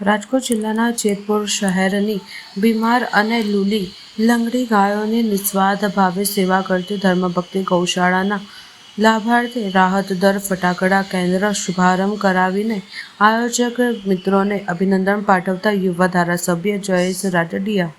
રાજકોટ જિલ્લાના જેતપુર શહેરની બીમાર અને લૂલી લંગડી ગાયોની નિસ્વાર્થ ભાવે સેવા કરતી ધર્મભક્તિ ગૌશાળાના લાભાર્થે રાહત દર ફટાકડા કેન્દ્ર શુભારંભ કરાવીને આયોજક મિત્રોને અભિનંદન પાઠવતા યુવા ધારાસભ્ય જયેશ રાજડિયા